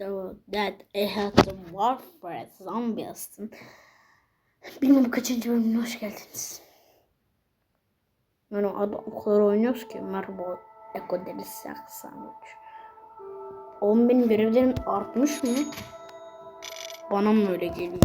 the, that I had to Warfare Zombies'ın Bilmem kaçıncı bölümüne hoş geldiniz. Yani adı o kadar oynuyoruz ki merhaba Eko Deli Saksanuç. Oğlum benim görevlerim artmış mı? Bana mı öyle geliyor?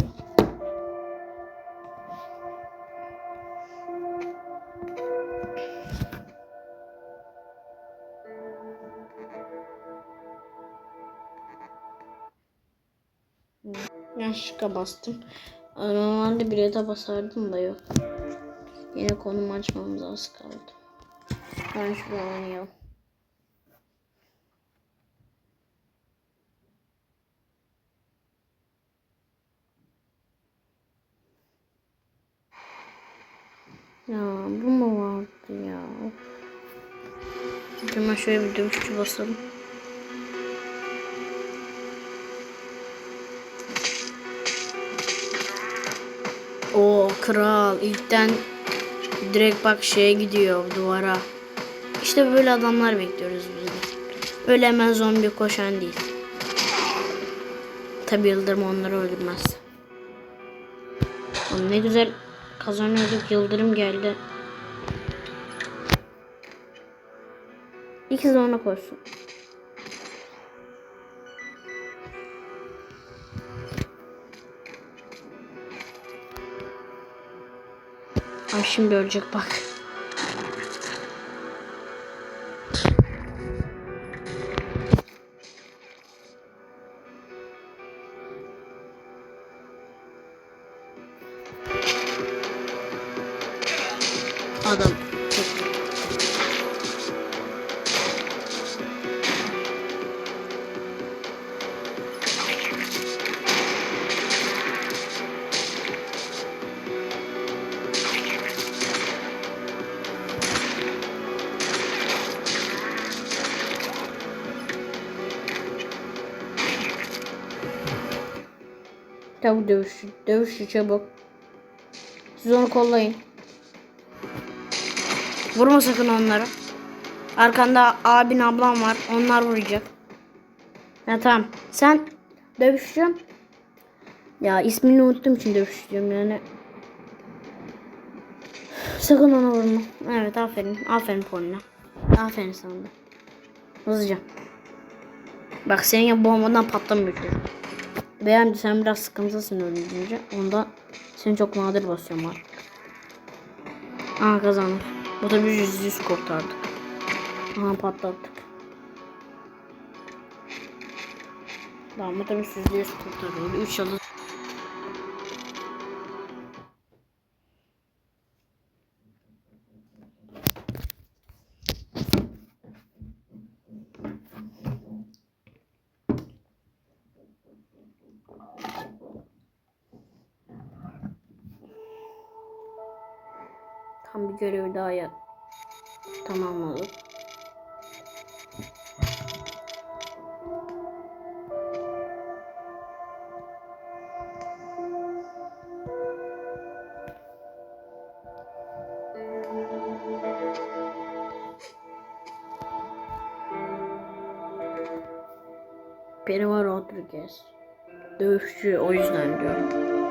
Yanlışlıkla bastım. Normalde bir de basardım da yok. Yine konum açmamız az kaldı. Ben şurada oynayalım. Ya bu mu vardı ya? Hemen şöyle bir dövüşçü basalım. O kral ilkten direkt bak şeye gidiyor duvara. İşte böyle adamlar bekliyoruz biz de. Öyle hemen zombi koşan değil. Tabi Yıldırım onları öldürmez. Oğlum ne güzel kazanıyorduk Yıldırım geldi. İkisi ona koşsun. Şimdi ölecek bak. Adam Çabuk dövüşü, dövüşü çabuk. Siz onu kollayın. Vurma sakın onlara. Arkanda abin ablam var. Onlar vuracak. Ya tamam. Sen dövüşeceğim. Ya ismini unuttum için dövüşeceğim yani. Sakın ona vurma. Evet aferin. Aferin Polina. Aferin sana da. Hızlıca. Bak senin ya bombadan patlamıyor çocuk. Beğen sen biraz sıkıntılısın öldürünce. Onda seni çok nadir basıyorum artık. Aha kazanır. Bu da bir yüz yüz kurtardık. Aha patlattık. Tamam bu da bir yüzde yüz kurtarıyor. 3 yıldız. Tam bir görevi daha yap. Tamamladık. Perivar Rodriguez. Dövüşçü o yüzden diyorum.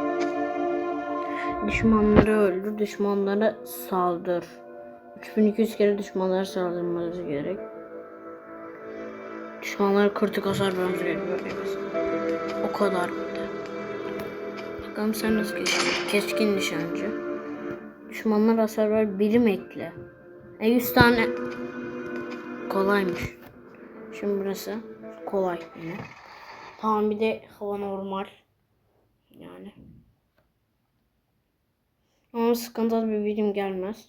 Düşmanları öldür, düşmanlara saldır. 3200 kere düşmanlara saldırmanız gerek. Düşmanlara kritik hasar vermeniz gerekiyor. O kadar. Bakalım sen nasıl keskin, keskin nişancı. Düşmanlara hasar ver, birim ekle. E 100 tane kolaymış. Şimdi burası kolay yine. Tamam bir de hava normal. Yani. Ama sıkıntılı bir birim gelmez.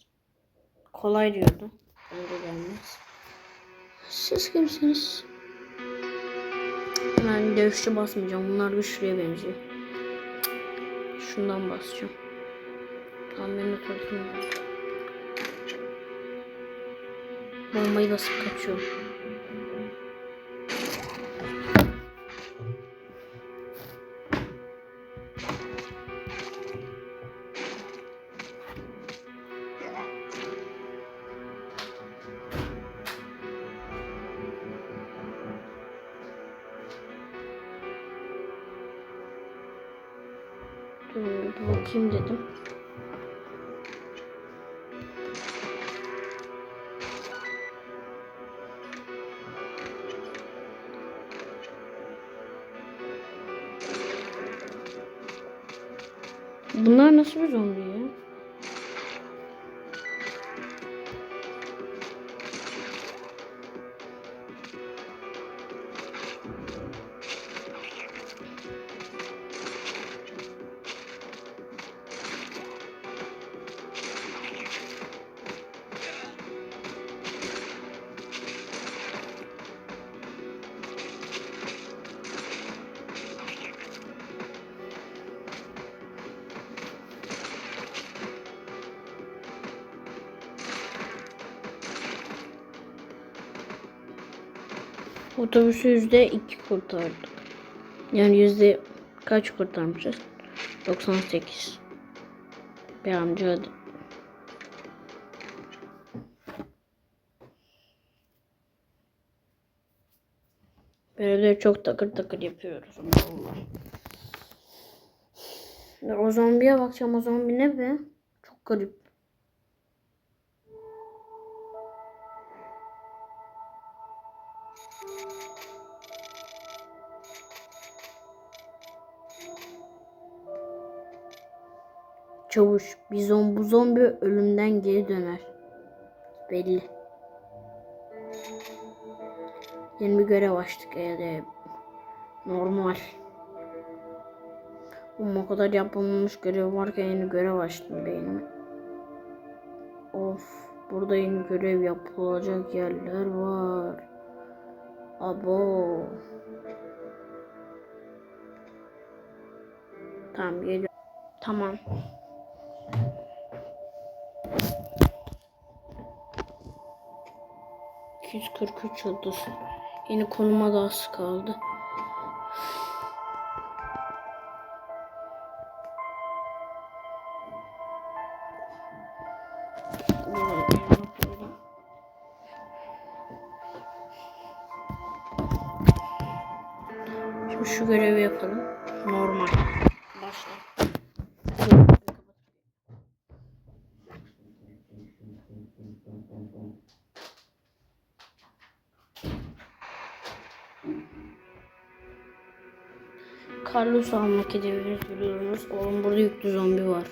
Kolay diyordu. Bence gelmez. Siz kimsiniz? Ben dövüşçü basmayacağım. Bunlar güçlüye benziyor. Şundan basacağım. Tamam ben de tutayım. Bombayı basıp kaçıyorum. Bakayım dedim. Bunlar nasıl bir zombi ya? Otobüsü yüzde iki kurtardık. Yani yüzde kaç kurtarmışız? 98. Bir amca hadi. Böyle çok takır takır yapıyoruz. Allah. O zombiye bakacağım. O zombi ne be? Çok garip. Çavuş, bir zombi, bu zombi ölümden geri döner. Belli. Yeni bir görev açtık evde. Normal. Ama o kadar yapılmamış görev varken yeni görev açtım beynime. Of, burada yeni görev yapılacak yerler var. Abo. Tamam geliyorum. Tamam. ...243 yıldız. Yeni konuma da az kaldı. Şimdi şu görevi yapalım. Normal. Başla. Carlos almak edebiliriz biliyorsunuz. Oğlum burada yüklü zombi var.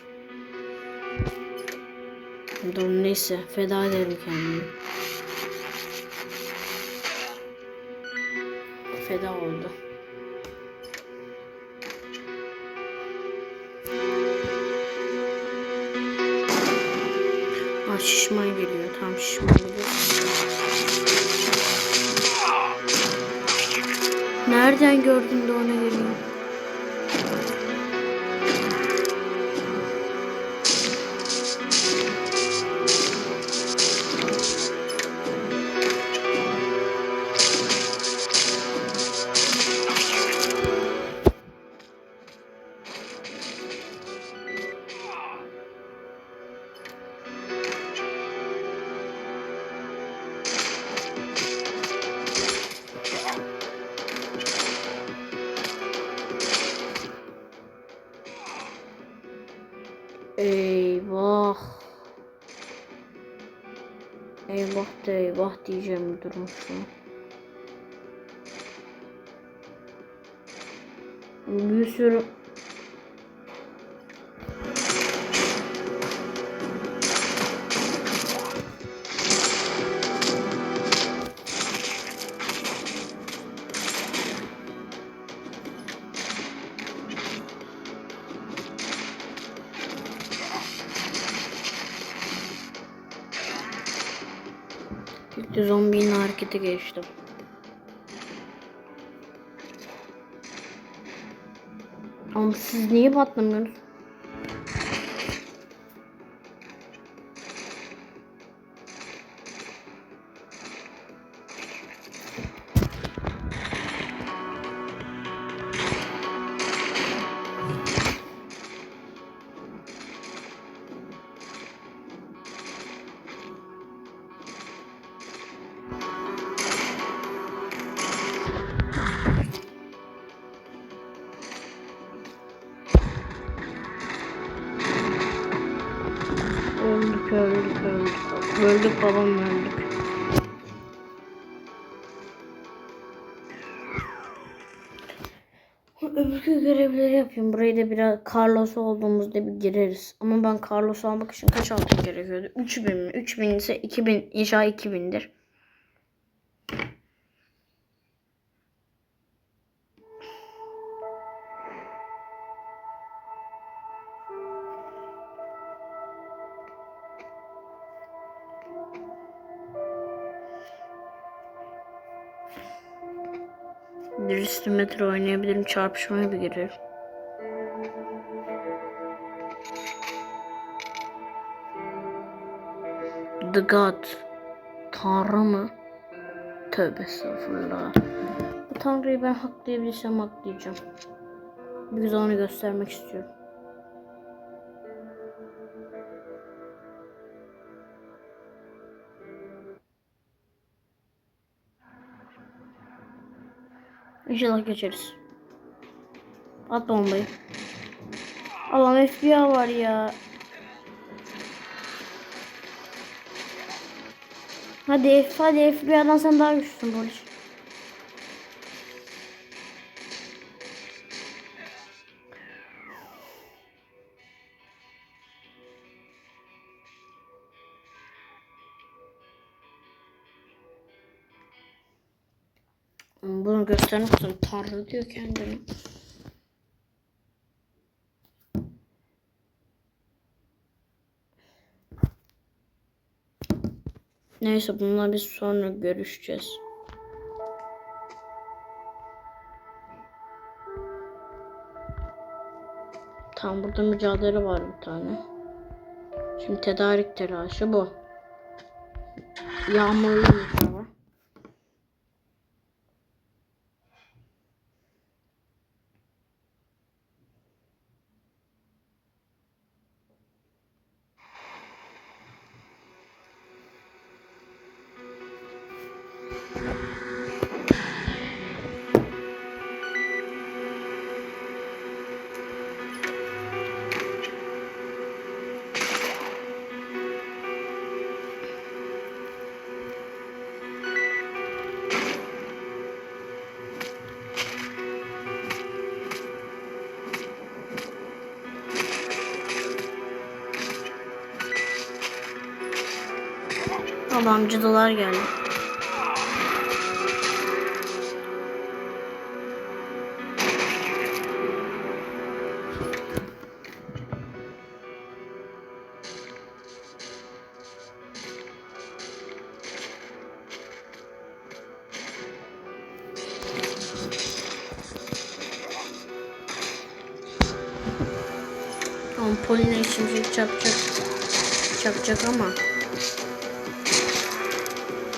Dur neyse feda ederim kendimi. Feda oldu. Aa şişman geliyor. Tam şişman geliyor. Nereden gördün de ona geliyor? Eyvah. Eyvah da eyvah diyeceğim an. Bir sürü yüklü zombinin harekete geçtim. Ama siz niye patlamıyorsunuz? Öldük babam öldük. Öbürkü görevleri yapayım. Burayı da biraz Carlos olduğumuzda bir gireriz. Ama ben Carlos almak için kaç altın gerekiyordu? 3000 mi? 3000 ise 2000 inşa 2000'dir. Dürüstü metre oynayabilirim. Çarpışmaya bir girerim. The God. Tanrı mı? Tövbe estağfurullah. Bu Tanrı'yı ben haklayabilirsem haklayacağım. Bir güzel onu göstermek istiyorum. İnşallah geçeriz. At bombayı. Allah'ım FBI var ya. Hadi hadi FBI'dan sen daha güçlüsün polis. Göstermek için Tanrı diyor kendine. Neyse bununla biz sonra görüşeceğiz. Tam burada mücadele var bir tane. Şimdi tedarik telaşı bu. Yağmurlu Allah'ım cadılar geldi. Ampoline şimşek çarpacak. Çarpacak ama.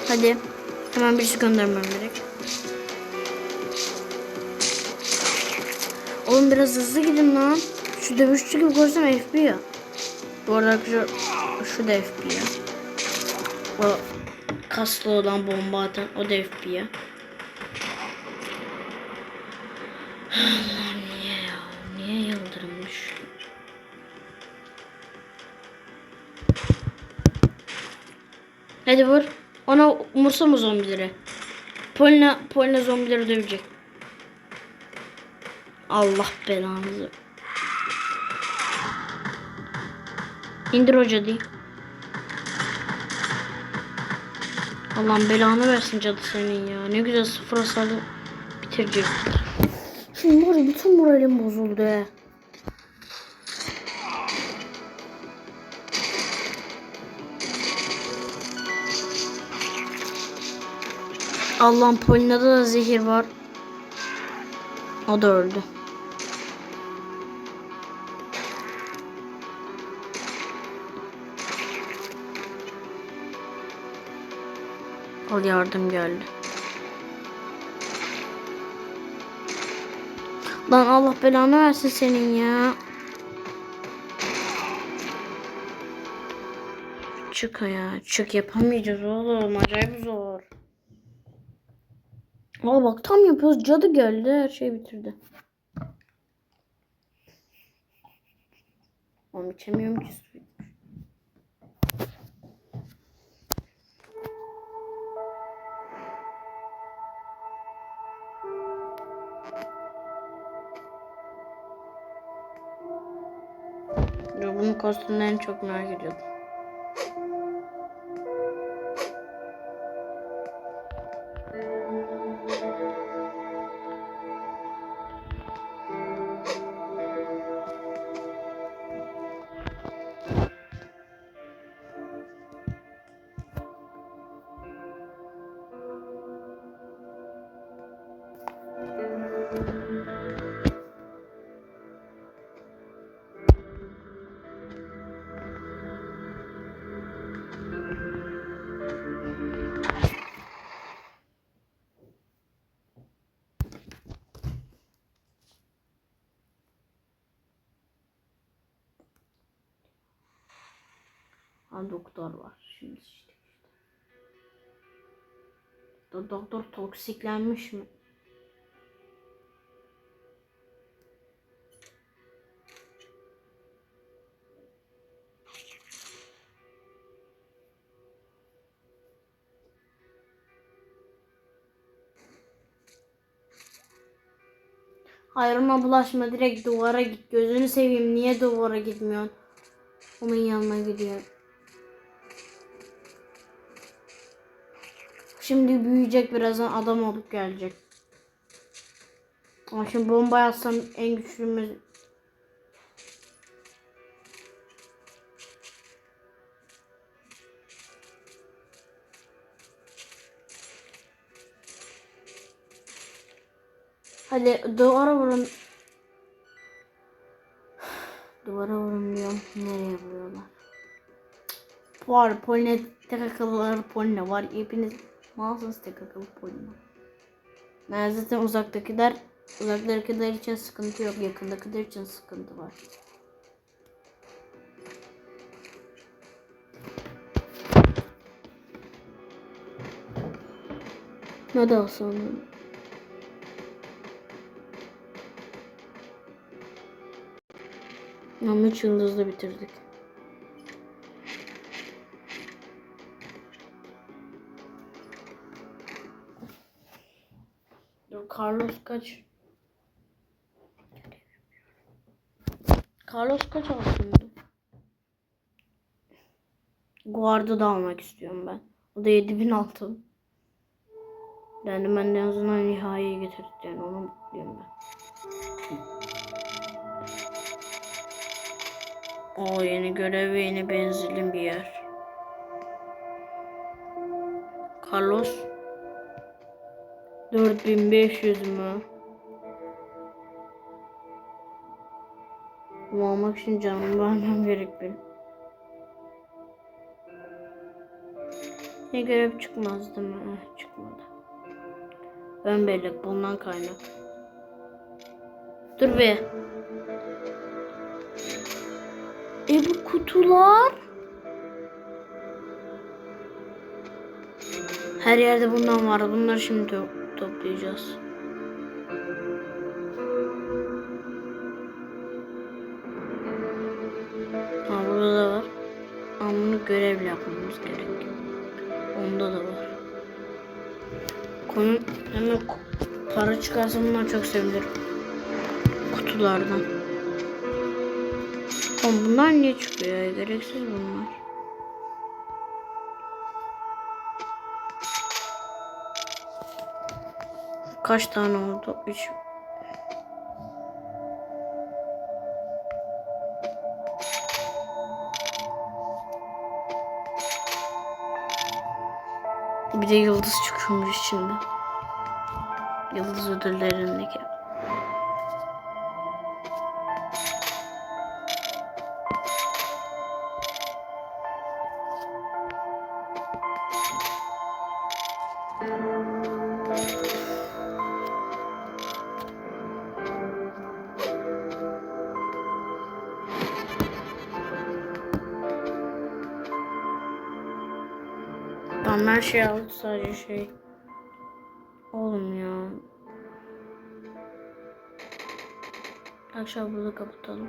Hadi. Hemen birisi göndermem gerek. Oğlum biraz hızlı gidin lan. Şu dövüşçü gibi koysam FB ya. Bu arada şu da FB ya. O kaslı olan bomba atan o da FB ya. Allah'ım niye ya? Niye yıldırım düştü? Hadi vur. Ona umursama zombileri. Polina, Polina zombileri dövecek. Allah belanızı. İndir hoca değil. Allah'ın belanı versin cadı senin ya. Ne güzel sıfır hasarlı bitirecek. Şimdi var bütün moralim bozuldu ya. Allah'ın Polina'da da zehir var. O da öldü. Al yardım geldi. Lan Allah belanı versin senin ya. Çık ya. Çık yapamayacağız oğlum. Acayip zor. Aa bak tam yapıyoruz. Cadı geldi. Her şeyi bitirdi. Oğlum içemiyorum ki suyu. Bunun kostümlerini çok merak ediyordum. Ha doktor var şimdi işte. Do- Doktor toksiklenmiş mi? Hayır ona bulaşma direkt duvara git. Gözünü seveyim niye duvara gitmiyorsun? Onun yanına gidiyor. Şimdi büyüyecek birazdan adam olup gelecek. Ama şimdi bomba atsam en güçlümüz Hadi duvara vurun. Duvara vurun diyorum. Nereye vuruyorlar? Var poline tek akıllılar poline var. Hepiniz malsınız tek akıllı poline. Ben zaten uzaktakiler uzaktakiler için sıkıntı yok. Yakındakiler için sıkıntı var. Ne de olsun. Ama üç yıldızlı bitirdik. Dur, Carlos kaç? Carlos kaç altındı? Guard'ı da almak istiyorum ben. O da 7000 altın. Yani ben en azından nihaiye getirdi yani onu mutluyum ben. O yeni görev ve yeni benzin bir yer. Carlos 4500 mü? Bunu almak için canımı vermem gerek benim. Ne görev çıkmaz değil mi? Çıkmadı. Ön bellek bundan kaynak. Dur be. E bu kutular? Her yerde bundan var. Bunları şimdi to- toplayacağız. Ha burada da var. Ama bunu görevle yapmamız gerek. Onda da var. Konu hemen para çıkarsa bunlar çok sevinirim. Kutulardan. Oğlum bunlar niye çıkıyor ya? Gereksiz bunlar. Kaç tane oldu? 3 Bir de yıldız çıkıyormuş içinde. Yıldız ödüllerindeki. Şey aldı sadece şey. Oğlum ya. Akşam burada kapatalım.